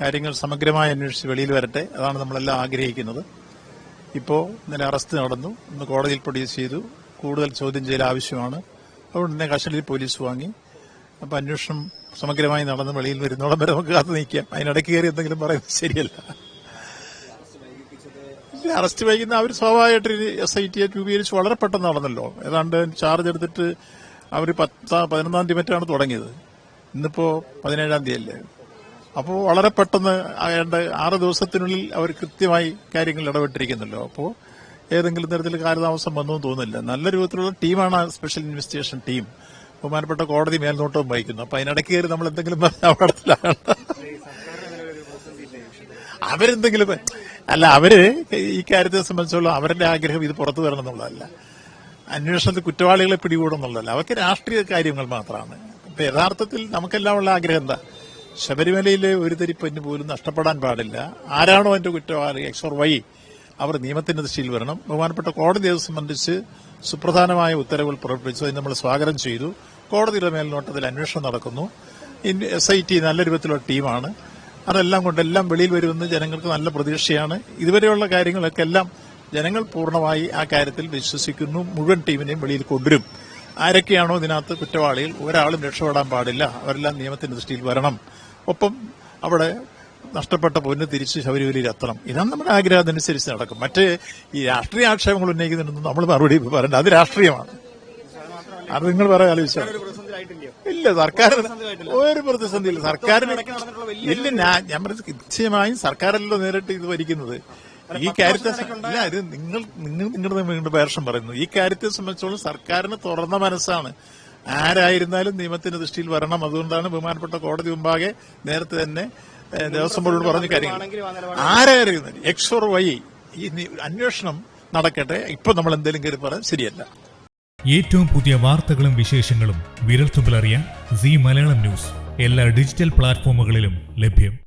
കാര്യങ്ങൾ സമഗ്രമായി അന്വേഷിച്ച് വെളിയിൽ വരട്ടെ. അതാണ് നമ്മളെല്ലാം ആഗ്രഹിക്കുന്നത്. ഇപ്പോൾ ഇന്നലെ അറസ്റ്റ് നടന്നു. ഇന്ന് കോടതിയിൽ പ്രൊഡ്യൂസ് ചെയ്തു. കൂടുതൽ ചോദ്യം ചെയ്യൽ ആവശ്യമാണ്. അതുകൊണ്ട് തന്നെ കസ്റ്റഡിയിൽ പോലീസ് വാങ്ങി. അപ്പോൾ അന്വേഷണം സമഗ്രമായി നടന്ന് വെളിയിൽ വരുന്നോളം വരെ നമുക്ക് കാത്തു നിൽക്കാം അതിനിടയ്ക്ക് കയറി എന്തെങ്കിലും പറയുന്നത് ശരിയല്ല. അറസ്റ്റ് വൈകുന്ന അവർ സ്വാഭാവികമായിട്ട് എസ് ഐ ടി രൂപീകരിച്ച് വളരെ പെട്ടെന്ന് നടന്നല്ലോ. ഏതാണ്ട് ചാർജ് എടുത്തിട്ട് അവർ പത്താം പതിനൊന്നാം തീയതി മറ്റാണ് തുടങ്ങിയത്. ഇന്നിപ്പോ പതിനേഴാം തീയതി അല്ലേ? അപ്പോൾ വളരെ പെട്ടെന്ന് ഏതാണ്ട് ആറ് ദിവസത്തിനുള്ളിൽ അവർ കൃത്യമായി കാര്യങ്ങൾ ഇടപെട്ടിരിക്കുന്നല്ലോ അപ്പോൾ ഏതെങ്കിലും തരത്തിൽ കാലതാമസം വന്നു തോന്നുന്നില്ല. നല്ല രൂപത്തിലുള്ള ടീമാണ് സ്പെഷ്യൽ ഇൻവെസ്റ്റിഗേഷൻ ടീം. ബഹുമാനപ്പെട്ട കോടതി മേൽനോട്ടവും വഹിക്കുന്നു. അപ്പൊ അതിനിടയ്ക്ക് കയറി നമ്മൾ എന്തെങ്കിലും പറഞ്ഞാൽ അപകടത്തിലാണ് അവരെന്തെങ്കിലും അല്ല അവർ ഈ കാര്യത്തെ സംബന്ധിച്ചുള്ള അവരുടെ ആഗ്രഹം ഇത് പുറത്തു വരണം എന്നുള്ളതല്ല. അന്വേഷണത്തിൽ കുറ്റവാളികളെ പിടികൂടും എന്നുള്ളതല്ല. അവർക്ക് രാഷ്ട്രീയ കാര്യങ്ങൾ മാത്രമാണ്. ഇപ്പൊ യഥാർത്ഥത്തിൽ നമുക്കെല്ലാം ഉള്ള ആഗ്രഹം എന്താ? ശബരിമലയിലെ ഒരു തരി പൊന്ന് പോലും നഷ്ടപ്പെടാൻ പാടില്ല. ആരാണോ എന്റെ കുറ്റവാളി എക്സ് ഓർ വൈ അവർ നിയമത്തിന്റെ ദൃഷ്ടിയിൽ വരണം. ബഹുമാനപ്പെട്ട കോടതി അത് സംബന്ധിച്ച് സുപ്രധാനമായ ഉത്തരവുകൾ പുറപ്പെടുവിച്ചു അതിന് നമ്മൾ സ്വാഗതം ചെയ്തു. കോടതിയുടെ മേൽനോട്ടത്തിൽ അന്വേഷണം നടക്കുന്നു. എസ് ഐ ടി നല്ല രൂപത്തിലുള്ള ടീമാണ്. അതെല്ലാം കൊണ്ടെല്ലാം വെളിയിൽ വരുമെന്ന് ജനങ്ങൾക്ക് നല്ല പ്രതീക്ഷയാണ്. ഇതുവരെയുള്ള കാര്യങ്ങളൊക്കെ എല്ലാം ജനങ്ങൾ പൂർണമായി ആ കാര്യത്തിൽ വിശ്വസിക്കുന്നു. മുഴുവൻ ടീമിനെയും വെളിയിൽ കൊണ്ടുവരും. ആരൊക്കെയാണോ ഇതിനകത്ത് കുറ്റവാളികൾ? ഒരാളും രക്ഷപ്പെടാൻ പാടില്ല. അവരെല്ലാം നിയമത്തിന്റെ ദൃഷ്ടിയിൽ വരണം. ഒപ്പം അവിടെ നഷ്ടപ്പെട്ട പൊന്ന് തിരിച്ച് ശബരിമലയിൽ എത്തണം. ഇതാണ് നമ്മുടെ ആഗ്രഹം. അനുസരിച്ച് നടക്കും. മറ്റേ ഈ രാഷ്ട്രീയ ആക്ഷേപങ്ങൾ ഉന്നയിക്കുന്നുണ്ടെന്ന് നമ്മൾ മറുപടി പറയണ്ട. അത് രാഷ്ട്രീയമാണ്. അത് നിങ്ങൾ പറയാൻ ആലോചിച്ചാൽ ഇല്ല സർക്കാർ ഒരു പ്രതിസന്ധി ഇല്ല സർക്കാരിന് ഇല്ല ഞാൻ നിശ്ചയമായും സർക്കാരല്ലോ നേരിട്ട് ഇത് ഭരിക്കുന്നത്. ഈ കാര്യത്തെ ഇല്ല ഇത് നിങ്ങൾ നിങ്ങൾ നിങ്ങളുടെ നിങ്ങളുടെ വേർഷം പറയുന്നു. ഈ കാര്യത്തെ സംബന്ധിച്ചോളം സർക്കാരിന് തുറന്ന മനസ്സാണ്. ആരായിരുന്നാലും നിയമത്തിന്റെ ദൃഷ്ടിയിൽ വരണം. അതുകൊണ്ടാണ് ബഹുമാനപ്പെട്ട കോടതി മുമ്പാകെ നേരത്തെ തന്നെ ദേവസ്വം ബോർഡിനോട് പറഞ്ഞ കാര്യങ്ങൾ ആരായിരുന്നു എക്സ് ഓർ വൈ ഈ അന്വേഷണം നടക്കട്ടെ. ഇപ്പൊ നമ്മൾ എന്തെങ്കിലും കയറി പറയാൻ ശരിയല്ല. ഏറ്റവും പുതിയ വാർത്തകളും വിശേഷങ്ങളും വിരൽത്തുമ്പിലറിയാൻ സി മലയാളം ന്യൂസ്. എല്ലാ ഡിജിറ്റൽ പ്ലാറ്റ്ഫോമുകളിലും ലഭ്യം.